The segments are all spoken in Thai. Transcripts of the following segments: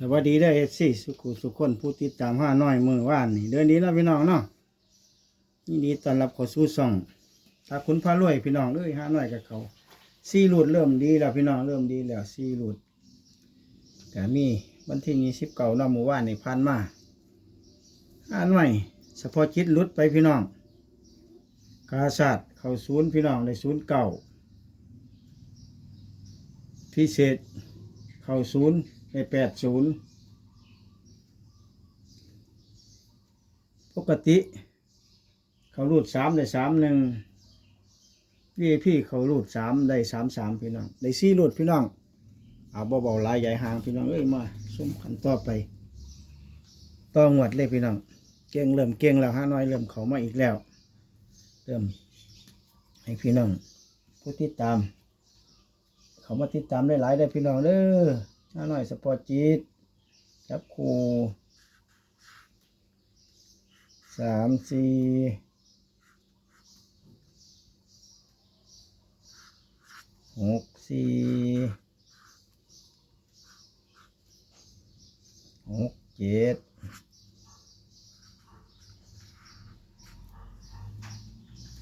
สวัสดีเด้อเอฟซีสุขุสุขคนผู้ติดตามห้าน้อยมือว่านนี่เดือนนี้นะพี่น้องเนาะยินดีต้อนรับเข้าสู่ช่องถ้าคุณพารวยพี่น้องเอ้ยห้าน้อยกับเขาซีรูดเริ่มดีแล้วพี่น้องเริ่มดีแล้วซีรูดแต่มีวันที่ยี่สิบเก้าเนาะหมู่ว่านนี่พันมาห้าน้อยเฉพาะจิตลุดไปพี่น้องกาศาสตร์เขาศูนย์พี่น้องในศูนย์เก่าพิเศษ เขาศูนย์ ในแปดศูนย์ปกติ เขารูดสามได้สามหนึ่งวีพี่เขารูดสามได้สามสามพี่น้อง ได้สี่รูดพี่น้อง เอาเบาๆลายใหญ่หางพี่น้องเอ้ยมาส้มขันต่อไปต่องวดเลยพี่น้อง เก่งเริ่มเก่งแล้วห้าน้อยเริ่มเขามาอีกแล้ว เริ่มให้พี่น้องผู้ติดตาม เขามาติดตามได้หลายได้พี่น้องเด้อ ช้าหน่อยสปอร์ตจีตจับคูสามสี่หกสี่หกเจ็ด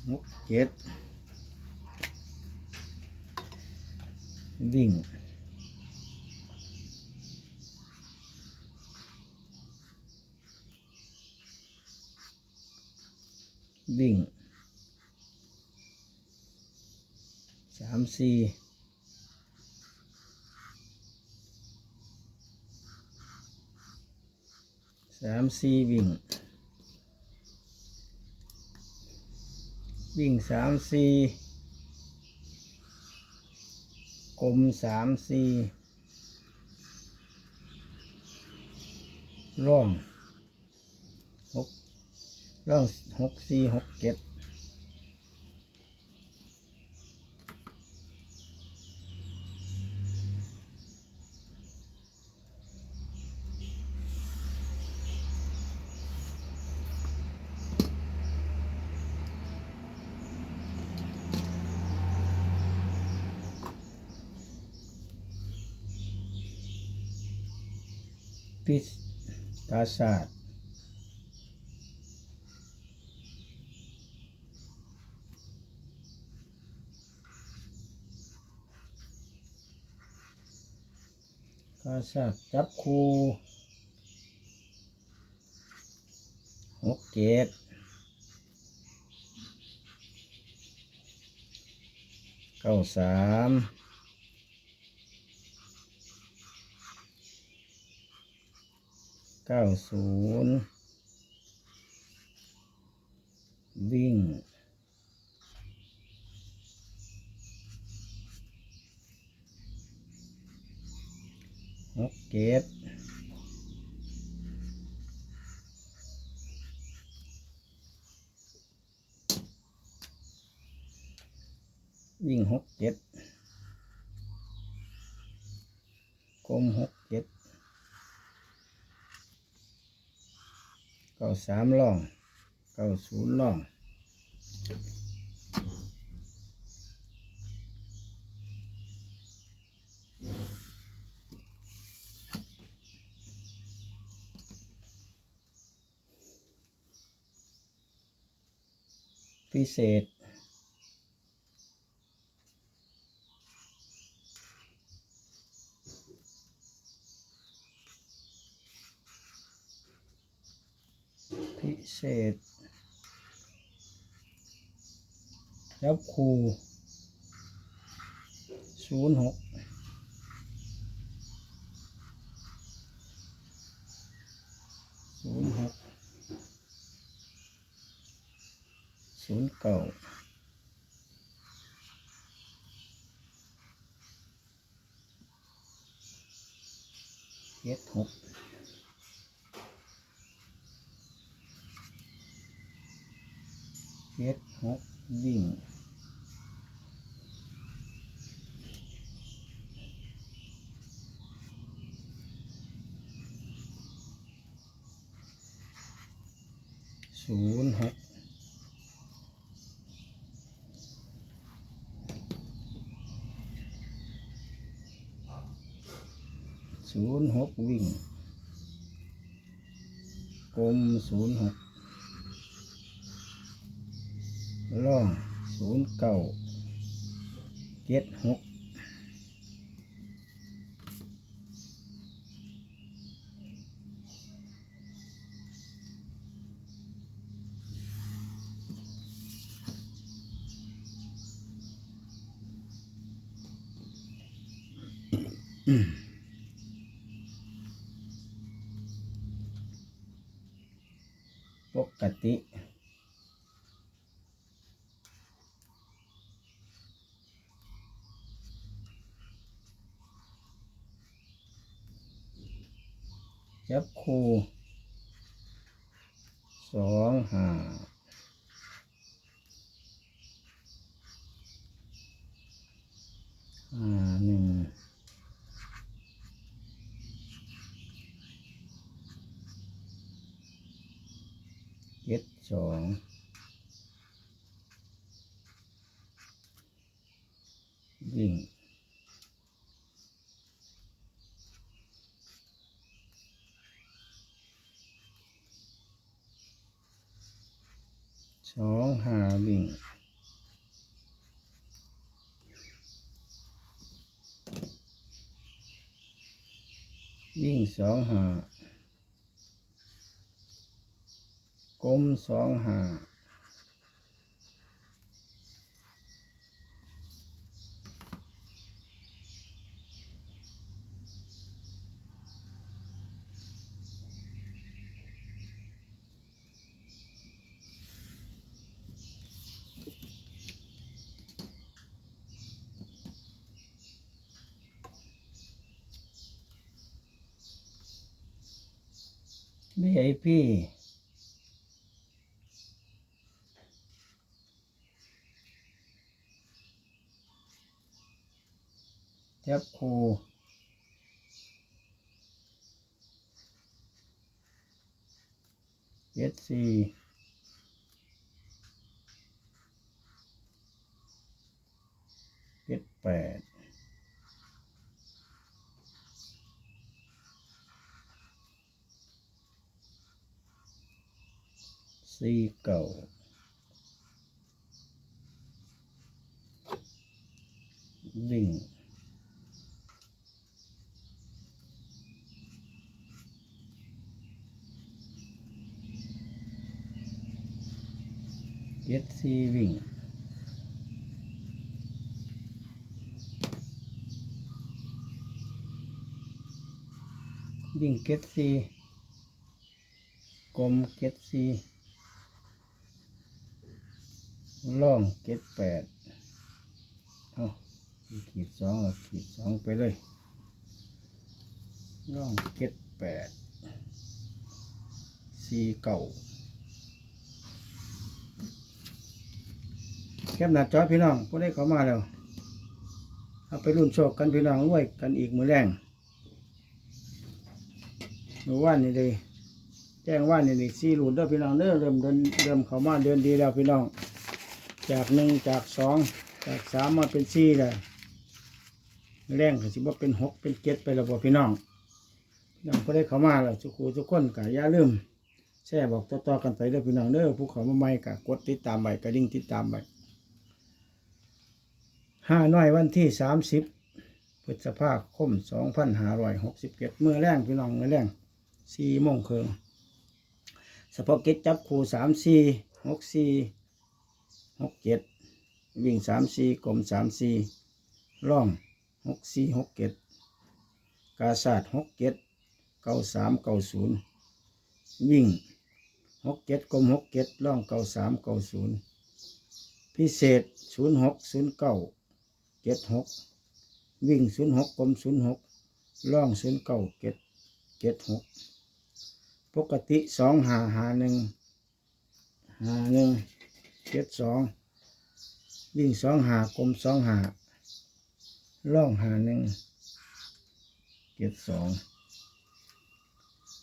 หกเจ็ดวิ่ง วิ่งสามสี่สามสี่วิ่ง วิ่งสามสี่กลมสามสี่ร่องหก ร่องหกสี่หกเจ็ดพิสตาศาสตร์ ก็สักจับคูหกเจ็ดเก้าสามเก้าศูนย์วิ่ง หกเจ็ดวิ่งหกเจ็ดกลมหกเจ็ดเก้าสามล่องเก้าศูนย์ล่อง พิเศษ พิเศษ แล้วครูศูนย์หกศูนย์หก ศูนย์เก้าเจ็ดหกเจ็ดหกวิ่งศูนย์หก ศศูนย์หกวิ่ง กลมศูนย์หกล่องศูนย์เก้าเจ็ดหกปก ติจับคูสองห้าหนึ่ง เจ็ดสองวิ่งสองหาวิ่งวิ่งสองหาก ลมสองหาบีไอพี จับคูเจ็ดสี่เจ็ดแปดสี่เก่าวิ่งเจ็ดสี่วิ่ง วิ่งเก็ดสีกลมเก็ดสีล่องเก็ดแปดเอาขีดสองขีดสองไปเลยล่องเก็ดแปดสีเก่าแคบหน้าจอพี่น้องพวกได้เข้ามาแล้ว เอาไปรุ่นโชคกันพี่น้องรวยกันอีกมือแรง เมื่านนี่เลยแจ้งว่านี่เลยสี่รุ่นเด้อพี่น้องเด้อเริ่มเดินเริ่มเข้ามาเดินดีแล้วพี่น้อง จากหนึ่งจากสองจากสามมาเป็นสี่เลยแรงก็สิว่าเป็นหกเป็นเจ็ดไปแล้วบ่พี่น้องพี่น้องก็ได้เข้ามาแล้วทุกคูทุกคนก็อย่าลืมแชร์บอกต่อๆกันไปเด้อพี่น้องเด้อผู้เขามาใหม่ก็กดติดตามไปกระดิ่งติดตามไปห้าน้อยวันที่สามสิบพฤษภาคมสองพันห้าร้อยหกสิบเจ็ดเมื่อแรงพี่น้องเมื่อแรง สี่โมงครึ่งเฉพาะเก็ตจับครูสามสี่หกสี่หกเจ็ดวิ่งสามสี่กลมสามสี่ร่องหกสี่หกเจ็ดกาศาสตร์หกเจ็ดเก้าสามเก้าศูนย์วิ่งหกเจ็ดกลมหกเจ็ดร่องเก้าสามเก้าศูนย์พิเศษศูนย์หกศูนย์เก้าเจ็ดหกวิ่งศูนย์หกกลมศูนย์หกร่องศูนย์เก้าเจ็ดเจ็ดหก ปกติสองหาหาหนึ่งหาหนึ่งเจ็ดสองวิ่งสองหากลมสองหาล่องหาหนึ่งเจ็ดสอง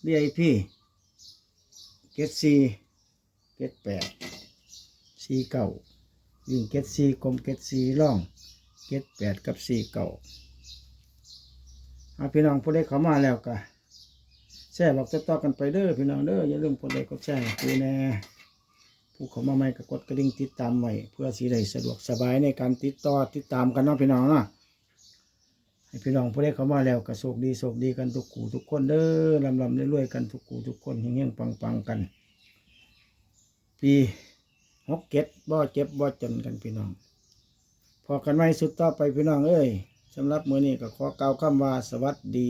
บีไอพี่เจ็ดสี่เจ็ดแปดสี่เก้าวิ่งเจ็ดสี่กลมเจ็ดสี่ล่องเจ็ดแปดกับสี่เก้าเออาพี่น้องผู้ใดเข้ามาแล้วก็ แชร์บอกต่อกันไปเด้อพี่น้องเด้ออย่าลืมกดไลค์กดแชร์ให้กูแน่ผู้เข้ามาใหม่ก็กดกระดิ่งติดตามไว้เพื่อสิได้สะดวกสบายในการติดต่อติดตามกันเนาะพี่น้องเนาะให้พี่น้องผู้ใดเข้ามาแล้วก็โชคดีโชคดีกันทุกคู่ทุกคนเด้อลำลำรวยๆกันทุกคู่ทุกคนเฮงๆปังๆกัน ปีหกเก็ดบ่เจ็บบ่จนกันพี่น้อง พอกันไว้สุดต่อไปพี่น้องเอ้ยสำหรับมือนี้ก็ขอกล่าวคำว่าสวัสดี